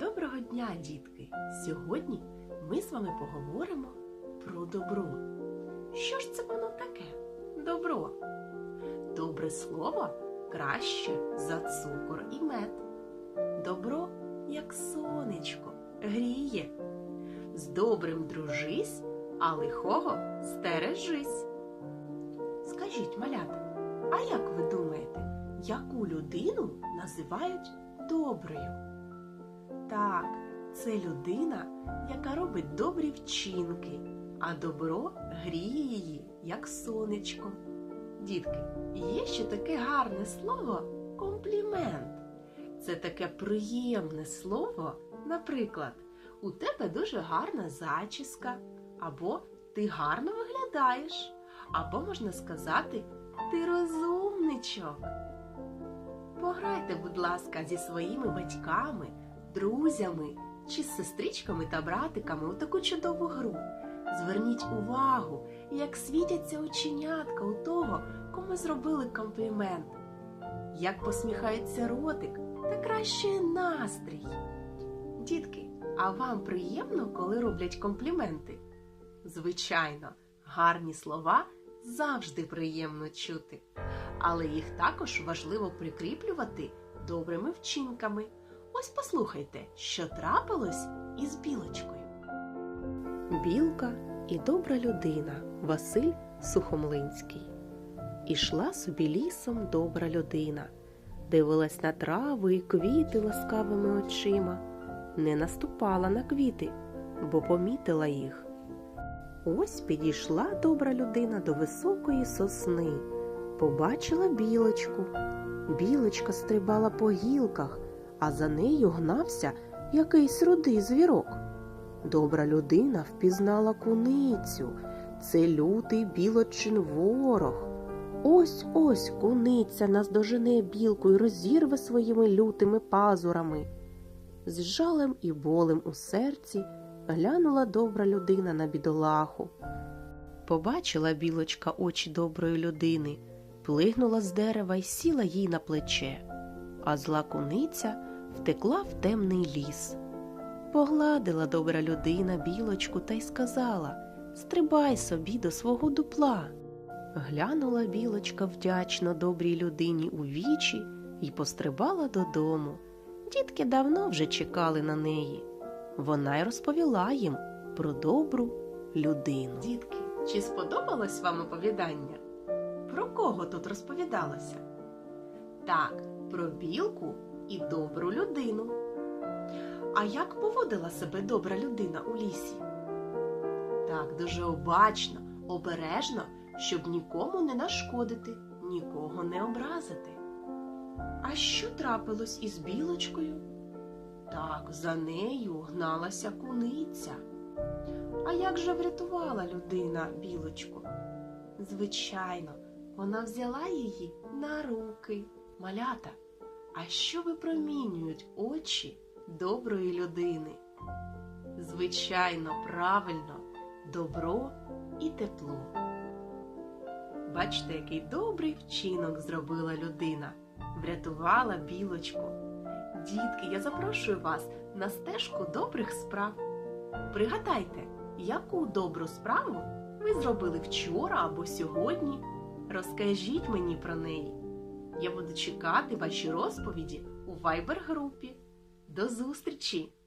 Доброго дня, дітки! Сьогодні ми з вами поговоримо про добро. Що ж це воно таке? Добро. Добре слово краще за цукор і мед. Добро, як сонечко, гріє. З добрим дружись, а лихого стережись. Скажіть, малята, а як ви думаєте, яку людину називають доброю? Так, це людина, яка робить добрі вчинки, а добро гріє її, як сонечко. Дітки, є ще таке гарне слово комплімент. Це таке приємне слово, наприклад, у тебе дуже гарна зачіска, або ти гарно виглядаєш, або можна сказати, ти розумничок. Пограйте, будь ласка, зі своїми батьками, друзями чи з сестричками та братиками у таку чудову гру. Зверніть увагу, як світяться оченятка у того, кому зробили комплімент, як посміхається ротик та краще настрій. Дітки, а вам приємно, коли роблять компліменти? Звичайно, гарні слова завжди приємно чути, але їх також важливо прикріплювати добрими вчинками. Ось послухайте, що трапилось із білочкою. Білка і добра людина Василь Сухомлинський. Ішла собі лісом добра людина, дивилась на траву і квіти ласкавими очима, не наступала на квіти, бо помітила їх. Ось підійшла добра людина до високої сосни, побачила білочку. Білочка стрибала по гілках, а за нею гнався якийсь рудий звірок. Добра людина впізнала куницю. Це лютий білочин ворог. Ось ось куниця наздожене білку й розірве своїми лютими пазурами. З жалем і болем у серці глянула добра людина на бідолаху. Побачила білочка очі доброї людини, плигнула з дерева й сіла їй на плече, а зла куниця втекла в темний ліс. Погладила добра людина білочку та й сказала Стрибай собі до свого дупла. Глянула білочка вдячно добрій людині у вічі і пострибала додому. Дітки давно вже чекали на неї. Вона й розповіла їм про добру людину. Дітки, чи сподобалось вам оповідання? Про кого тут розповідалося? Так, про білку і добру людину. А як поводила себе добра людина у лісі? Так, дуже обачно, обережно, щоб нікому не нашкодити, нікого не образити. А що трапилось із білочкою? Так, за нею гналася куниця. А як же врятувала людина білочку? Звичайно, вона взяла її на руки. Малята, а що випромінюють очі доброї людини? Звичайно, правильно, добро і тепло. Бачите, який добрий вчинок зробила людина, врятувала білочку. Дітки, я запрошую вас на стежку добрих справ. Пригадайте, яку добру справу ви зробили вчора або сьогодні. Розкажіть мені про неї. Я буду чекати ваші розповіді у Viber групі. До зустрічі!